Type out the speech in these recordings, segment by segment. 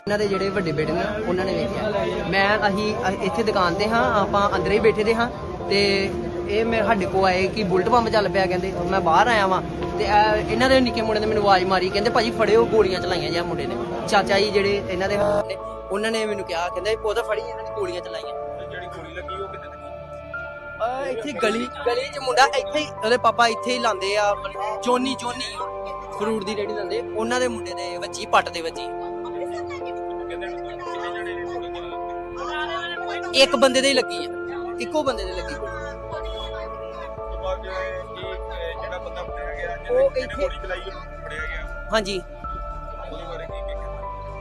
ਇਹਨਾਂ ਦੇ ਜਿਹੜੇ ਵੱਡੇ ਬੇਟੇ ਨੇ ਉਹਨਾਂ ਨੇ ਵੇਖਿਆ। ਮੈਂ ਅਸੀਂ ਇੱਥੇ ਦੁਕਾਨ ਤੇ ਹਾਂ ਆਪਾਂ ਅੰਦਰ ਹੀ ਬੈਠੇ ਦੇ ਹਾਂ ਤੇ ਇਹ ਮੇਰੇ ਸਾਡੇ ਕੋ ਆਏ ਕਿ ਬੁਲਟ ਪੰਪ ਚੱਲ ਪਿਆ ਕਹਿੰਦੇ ਮੈਂ ਬਾਹਰ ਆਇਆ ਵਾਂ ਤੇ ਇਹ- ਇਹਨਾਂ ਦੇ ਨਿੱਕੇ ਮੁੰਡੇ ਨੇ ਮੈਨੂੰ ਆਵਾਜ਼ ਮਾਰੀ ਕਹਿੰਦੇ ਭਾਜੀ ਫੜਿਓ ਗੋਲੀਆਂ ਚਲਾਈਆਂ ਜਾਂ ਮੁੰਡੇ ਨੇ। ਚਾਚਾ ਜੀ ਜਿਹੜੇ ਇਹਨਾਂ ਦੇ ਨੇ ਉਹਨਾਂ ਨੇ ਮੈਨੂੰ ਕਿਹਾ ਕਹਿੰਦੇ ਉਹ ਤਾਂ ਫੜੀ ਇਹਨਾਂ ਨੇ ਗੋਲੀਆਂ ਚਲਾਈਆਂ। ਜਿਹੜੀ ਗੋਲੀ ਲੱਗੀ ਉਹ ਕਿੱਥੇ ਲੱਗੀ? ਆ ਇੱਥੇ ਗਲੀ ਗਲੀ 'ਚ ਮੁੰਡਾ ਇੱਥੇ ਹੀ ਉਹਦੇ ਪਾਪਾ ਇੱਥੇ ਹੀ ਲਾਉਂਦੇ ਆ ਜੋਨੀ ਜੋਨੀ ਫਰੂਟ ਦੀ ਰੇੜੀ ਲਾਉਂਦੇ ਉਹਨਾਂ ਦੇ ਮੁੰਡੇ ਦੇ ਵੱਜੀ ਪੱਟ ਦੇ ਵੱਜੀ। ਇੱਕ ਬੰਦੇ ਦੇ ਹੀ ਲੱਗੀ ਆ। ਇੱਕੋ ਬੰਦੇ ਦੇ ਲੱਗੀ। ਗੋਲੀ। ਉਸ ਤੋਂ ਬਾਅਦ ਜਿਹੜੇ ਇਹ ਜਿਹੜਾ ਬੰਦਾ ਫੜਿਆ ਗਿਆ ਉਹ ਜਿਹਨੇ ਇੱਥੇ- ਗੋਲੀ ਚਲਾਈ ਉਹ ਫੜਿਆ ਗਿਆ। ਹਾਂਜੀ। ਉਹਦੇ ਬਾਰੇ ਕੀ ਕਹਿੰਦੇ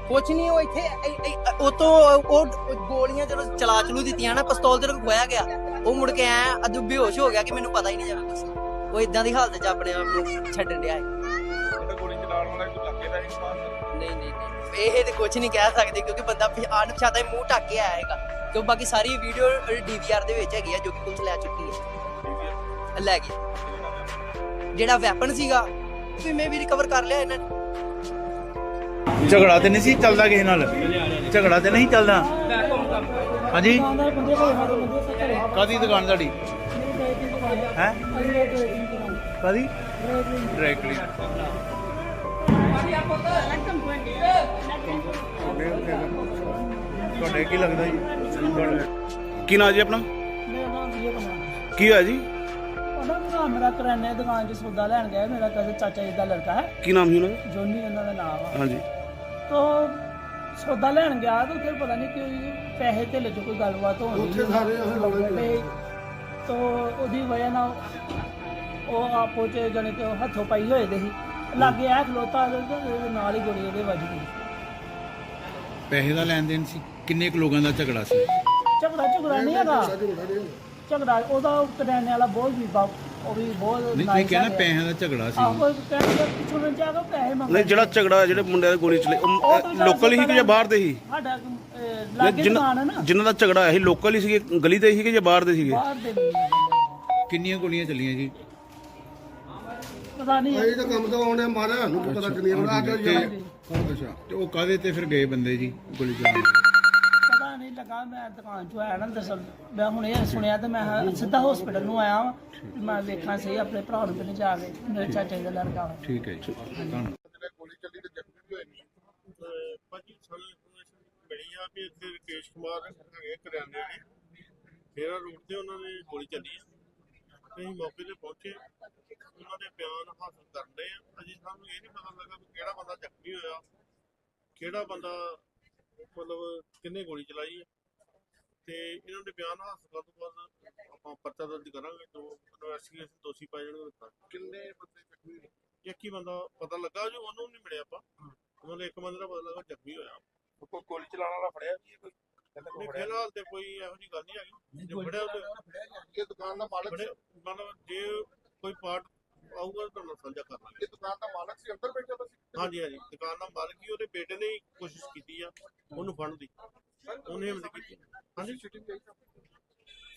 ਕੁਛ ਨਹੀਂ ਉਹ ਇੱਥੇ ਇ- ਇ- ਉਹ ਤੋਂ ਉਹ ਗੋਲੀਆਂ ਜਦੋਂ ਚਲਾ ਚਲੂ ਦਿੱਤੀਆਂ ਨਾ ਪਿਸਤੌਲ ਤੇ ਖੋਇਆ ਗਿਆ। ਉਹ ਮੁੜ ਕੇ ਐ ਅਦੂ ਬੇਹੋਸ਼ ਹੋ ਗਿਆ ਕਿ ਮੈਨੂੰ ਪਤਾ ਹੀ ਨਹੀਂ ਜਾਣਾ ਕੁਛ। ਉਹ ਇਦਾਂ ਦੀ ਹਾਲਤ 'ਚ ਆਪਣੇ ਆਪ ਨੂੰ ਛੱਡਣ ਡਿਆ ਹੈ ਗੋਲੀ ਚਲਾਉਣ ਵਾਲਾ ਕੋਈ ਲੱਗੇ ਦਾ ਨਹੀਂ ਸਮਾਨ ਨਹੀਂ ਨਹੀਂ ਨਹੀਂ। ਇਹ ਤੇ ਕੁਝ ਨਹੀਂ ਕਹਿ ਸਕਦੇ ਕਿਉਂਕਿ ਬੰਦਾ ਅਣਪਛਾਤਾ ਮੂੰਹ ਢੱਕ ਕੇ ਆਇਆ ਹੈਗਾ। ਕਿਉਂ ਬਾਕੀ ਸਾਰੀ ਵੀਡੀਓ ਡੀਵੀਆਰ ਦੇ ਵਿੱਚ ਹੈਗੀ ਆ ਜੋ ਕਿ ਪੁਲਿਸ ਲੈ ਚੁੱਕੀ ਹੈ। ਲੈ ਗਈ। ਜਿਹੜਾ ਵੈਪਨ ਸੀਗਾ ਵੀ ਮੈਂ ਵੀ ਰਿਕਵਰ ਕਰ ਲਿਆ ਇਹਨਾਂ ਨੇ। ਝਗੜਾ ਤੇ ਨਹੀਂ ਸੀ ਚੱਲਦਾ ਕਿਸੇ ਨਾਲ? ਝਗੜਾ ਤੇ ਨਹੀਂ ਚੱਲਦਾ? ਹਾਂਜੀ? ਕਾਦੀ ਦੁਕਾਨ ਤੁਹਾਡੀ? ਹੈ? ਕਾਦੀ? ਡਾਇਰੈਕਟਲੀ ਤੁਹਾਡੇ ਕੀ ਲੱਗਦਾ ਜੀ? ਤੁਹਾਡਾ- ਕੀ ਨਾਂ ਜੀ ਆਪਣਾ? ਮੇਰਾ ਨਾਮ ਵਿਜੇ ਕੁਮਾਰ। ਕੀ ਹੋਇਆ ਜੀ? ਉਹਨਾਂ ਦਾ ਮੇਰਾ ਕਰਿਆਨੇ ਦੀ ਦੁਕਾਨ 'ਚ ਸੌਦਾ ਲੈਣ ਗਿਆ। ਮੇਰਾ ਕਜ਼ਨ ਚਾਚਾ ਜੀ ਦਾ ਲੜਕਾ ਹੈ। ਕੀ ਨਾਮ ਸੀ ਉਹਨਾਂ ਦਾ? ਜੋਨੀ ਉਹਨਾਂ ਦਾ ਨਾਮ ਆ। ਹਾਂਜੀ। ਤੋ ਸੌਦਾ ਲੈਣ ਗਿਆ ਤਾਂ ਉੱਥੇ ਪਤਾ ਨਹੀਂ ਕਿ ਪੈਸੇ ਤੇ ਲੈ ਕੋਈ ਗੱਲਬਾਤ ਹੋਣੀ ਉੱਥੇ ਸਾਰੇ ਤੋ ਉਹਦੀ ਵਜ੍ਹਾ ਨਾਲ ਉਹ ਆਪੋ ਚ ਜਣੇ ਤੇ ਹੱਥੋਂ ਪਾਈ ਹੋਏ ਦੇ ਸੀ। ਲਾਗੇ ਆ ਖਲੋਤਾ ਤੇ ਉਹਦੇ ਨਾਲ ਹੀ ਗੋਲੀ ਉਹਦੇ ਵੱਜ ਗਈ। ਪੈਸੇ ਦਾ ਲੈਣ ਦੇਣ ਸੀ? ਕਿੰਨੇ ਕੁ ਲੋਕਾਂ ਦਾ ਝਗੜਾ ਸੀ? ਝਗੜਾ ਝਗੜਾ ਨਹੀਂ ਹੈਗਾ। ਝਗੜਾ ਉਹਦਾ ਕਰਿਆਨੇ ਵਾਲਾ ਬਹੁਤ ਵੀ ਬਾ- ਉਹ ਵੀ ਬਹੁਤ ਨਹੀਂ ਤੁਸੀਂ nice ਕਹਿੰਦੇ ਹੈਗਾ। ਪੈਸਿਆਂ ਦਾ ਝਗੜਾ ਸੀ। ਆਹੋ ਕਹਿੰਦੇ ਪਿੱਛੋਂ ਜਾ ਕੇ ਪੈਸੇ ਮੰਗਦੇ ਨਹੀਂ ਜਿਹੜਾ ਝਗੜਾ ਜਿਹੜੇ ਮੁੰਡਿਆਂ ਦੀ ਗੋਲੀ ਚਲੇ ਉਹ ਤਾਂ ਲੋਕਲ ਹੀ ਕਿ ਜਾਂ ਬਾਹਰ ਦੇ ਸੀ ਸਾਡਾ ਅਹ, ਲਾਗੇ ਦੁਕਾਨ ਹੈ ਨਾ। ਜਿਨ੍ਹਾਂ ਦਾ ਝਗੜਾ ਹੋਇਆ ਸੀ ਲੋਕਲ ਹੀ ਸੀਗੇ ਗਲੀ ਦੇ ਸੀਗੇ ਜਾਂ ਬਾਹਰ ਦੇ ਸੀਗੇ? ਬਾਹਰ ਦੇ ਵੀ ਨੇ। ਕਿੰਨੀਆਂ ਗੋਲੀਆਂ ਚੱਲੀਆਂ ਜੀ? ਪਤਾ ਨਹੀਂ ਇਹ ਤਾਂ ਕੰਮ ਤੋਂ ਆਉਣੇ ਮਾਰਿਆ ਸਾਨੂੰ ਕੀ ਪਤਾ ਕਿੰਨੀਆਂ ਹੁਣ ਆ ਕੇ ਤੇ ਅੱਛਾ ਤੇ ਉਹ ਕਾਦੇ ਤੇ ਫਿਰ ਗਏ ਬੰਦੇ ਜੀ ਗੋਲੀ ਚਲਾਉਣ ਪਤਾ ਨਹੀਂ ਲੱਗਾ ਮੈਂ ਦੁਕਾਨ ਚੋਂ ਆਇਆ ਨਾ ਦਰਅਸਲ ਮੈਂ ਹੁਣ ਇਹ ਸੁਣਿਆ ਤੇ ਮੈਂ ਹਾਂ ਸਿੱਧਾ ਹਸਪੀਟਲ ਨੂੰ ਆਇਆ ਵਾਂ। ਵੀ ਮੈਂ ਵੇਖਾਂ ਸਹੀ ਆਪਣੇ ਭਰਾ ਨੂੰ ਤੇ ਜਾ ਕੇ ਮੇਰੇ ਚਾਚੇ ਦਾ ਲੜਕਾ। ਵਾ ਠੀਕ ਹੈ ਜੀ। ਧੰਨਵਾਦ। ਚੱਲੀ ਤੇ ਭਾਜੀ ਸਾਨੂੰ ਇਨਫੋਰਮੇਸ਼ਨ ਮਿਲੀ ਆ ਵੀ ਇੱਥੇ ਰਕੇਸ਼ ਕੁਮਾਰ ਹੈਗੇ ਕਰਿਆਨੇ ਦੇ ਫੇਰਾ ਰੋਡ ਤੇ ਉਹਨਾਂ ਨੇ ਗੋਲੀ ਚੱਲੀ ਆ। ਅਸੀਂ ਮੌਕੇ ਤੇ ਪਹੁੰਚੇ। ਉਹਨਾਂ ਦੇ ਬਿਆਨ ਹਾਸਲ ਕਰਨ ਦੇ ਆ। ਅਜੇ ਸਾਨੂੰ ਇਹ ਨਹੀਂ ਪਤਾ ਲੱਗਾ ਵੀ ਕਿਹੜਾ ਬੰਦਾ ਜ਼ਖਮੀ ਹੋਇਆ ਕਿਹੜਾ ਬੰਦਾ ਮਤਲਬ ਕਿੰਨੇ ਗੋਲੀ ਚਲਾਈ ਆ। ਤੇ ਇਹਨਾਂ ਦੇ ਬਿਆਨ ਹਾਸਲ ਕਰਨ ਤੋਂ ਬਾਅਦ ਆਪਾਂ ਪਰਚਾ ਦਰਜ ਕਰਾਂਗੇ ਜੋ ਇਨਵੈਸਟੀਗੇਸ਼ਨ ਦੋਸ਼ੀ ਪਾਏ ਜਾਣਗੇ ਕਿੰਨੇ ਬੰਦੇ ਜ਼ਖਮੀ ਹੋਏ? ਇੱਕ ਹੀ ਬੰਦਾ ਪਤਾ ਲੱਗਾ ਜੋ ਉਹਨੂੰ ਨਹੀਂ ਮਿਲਿਆ ਆਪਾਂ। ਉਹਨਾਂ ਦੇ ਇੱਕ ਬੰਦੇ ਦਾ ਪਤਾ ਲੱਗਾ ਜ਼ਖਮੀ ਹੋਇਆ। ਕੋਈ ਗੋਲੀ ਚਲਾਉਣ ਵਾਲਾ ਫੜਿਆ ਵੀ ਕੋਈ? ਫੜਿਆ ਫਿਲਹਾਲ ਤੇ ਕੋਈ ਇਹੋ ਜਿਹੀ ਗੱਲ ਨਹੀਂ ਹੈਗੀ। ਜੇ ਫੜਿਆ ਤੇ ਇਹ ਦੁਕਾਨ ਦਾ ਮਾਲਕ ਮਤਲਬ ਜੇ ਕੋਈ ਪਾਰਟ ਆਊਗਾ ਤਾਂ ਤੁਹਾਨੂੰ ਸਾਂਝਾ ਕਰ ਲਾਂਗੇ ਇਹ ਦੁਕਾਨ ਦਾ ਮਾਲਕ ਸੀ ਅੰਦਰ ਬੈਠਾ ਤਾਂ ਸੀ? ਹਾਂਜੀ ਹਾਂਜੀ। ਦੁਕਾਨ ਦਾ ਮਾਲਕ ਹੀ ਉਹਦੇ ਬੇਟੇ ਨੇ ਹੀ ਕੋਸ਼ਿਸ਼ ਕੀਤੀ ਆ ਉਹਨੂੰ ਫੜਨ ਦੀ। ਉਹਨੇ ਹਿੰਮਤ ਕੀਤੀ। ਹਾਂਜੀ। ਸ਼ੂਟਿੰਗ ਗਈ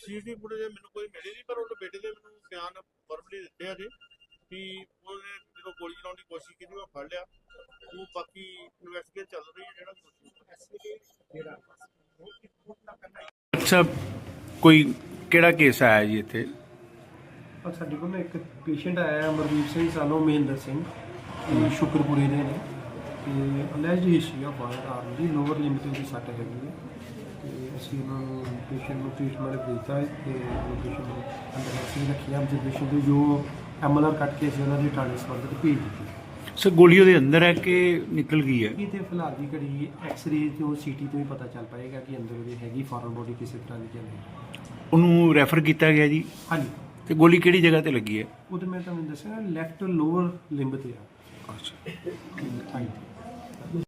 ਸੀਟੀ ਫੁਟੇਜ ਮੈਨੂੰ ਕੋਈ ਮਿਲੀ ਨਹੀਂ ਪਰ ਉਹਦੇ ਬੇਟੇ ਦੇ ਮੈਨੂੰ ਬਿਆਨ ਵਰਬਲੀ ਦਿੱਤੇ ਆ ਜੀ ਕਿ ਉਹਨੇ ਜਦੋਂ ਗੋਲੀ ਚਲਾਉਣ ਦੀ ਕੋਸ਼ਿਸ਼ ਕੀਤੀ ਮੈਂ ਫੜ ਲਿਆ। ਉਹ ਬਾਕੀ ਇਨਵੈਸਟੀਗੇਸ਼ਨ ਚੱਲ ਰਹੀ ਹੈ ਜਿਹੜਾ ਦੋਸ਼ੀ ਅੱਛਾ ਕੋਈ ਕਿਹੜਾ ਕੇਸ ਆਇਆ ਜੀ ਇੱਥੇ? ਔਰ ਸਾਡੇ ਕੋਲ ਨਾ ਇੱਕ ਪੇਸ਼ੈਂਟ ਆਇਆ ਹੈ ਅਮਰਦੀਪ ਸਿੰਘ ਸਾਨੂੰ ਮਹਿੰਦਰ ਸਿੰਘ ਇਹ ਸ਼ੁਕਰਪੁਰੇ ਦੇ ਨੇ। ਤੇ alleged history of firearm ਦੀ ਲੋਅਰ ਲਿਮਿਟ ਦੀ ਸੱਟ ਹੈਗੀ ਹੈ। ਤੇ ਅਸੀਂ ਉਹਨਾਂ ਨੂੰ ਪੇਸ਼ੈਂਟ ਨੂੰ ਟ੍ਰੀਟਮੈਂਟ ਦਿੱਤਾ ਹੈ ਤੇ ਪੇਸ਼ੈਂਟ ਨੂੰ ਅੰਦਰ ਅਸੀਂ ਰੱਖਿਆ। ਆਬਜ਼ਰਵੇਸ਼ਨ ਤੇ ਜੋ ਐਮਐਲਆਰ ਕੱਟ ਕੇ ਅਸੀਂ ਉਹਨਾਂ ਦੀ ਟ੍ਰਾਂਸਫਰ ਤੇ ਭੇਜ ਦਿੱਤੀ। ਸਰ ਗੋਲੀ ਉਹਦੇ ਅੰਦਰ ਹੈ ਕਿ ਨਿਕਲ ਗਈ ਹੈ? ਇਹ ਤੇ ਫਿਲਹਾਲ ਦੀ ਘੜੀ ਐਕਸ-ਰੇ ਤੋਂ ਸੀਟੀ ਤੋਂ ਹੀ ਪਤਾ ਚੱਲ ਪਾਏਗਾ ਕਿ ਅੰਦਰ ਉਹਦੇ ਹੈਗੀ ਫੋਰਨ ਬੋਡੀ ਕਿਸੇ ਤਰ੍ਹਾਂ ਦੀ ਜਾਂ ਨਹੀਂ। ਉਹਨੂੰ ਰੈਫਰ ਕੀਤਾ ਗਿਆ ਜੀ? ਹਾਂਜੀ। ਤੇ ਗੋਲੀ ਕਿਹੜੀ ਜਗ੍ਹਾ ਤੇ ਲੱਗੀ ਹੈ? ਉਹ ਤੇ ਮੈਂ ਤੁਹਾਨੂੰ ਦੱਸਿਆ ਲੈਫਟ ਲੋਅਰ ਲਿੰਬ ਤੇ ਆ। ਅੱਛਾ।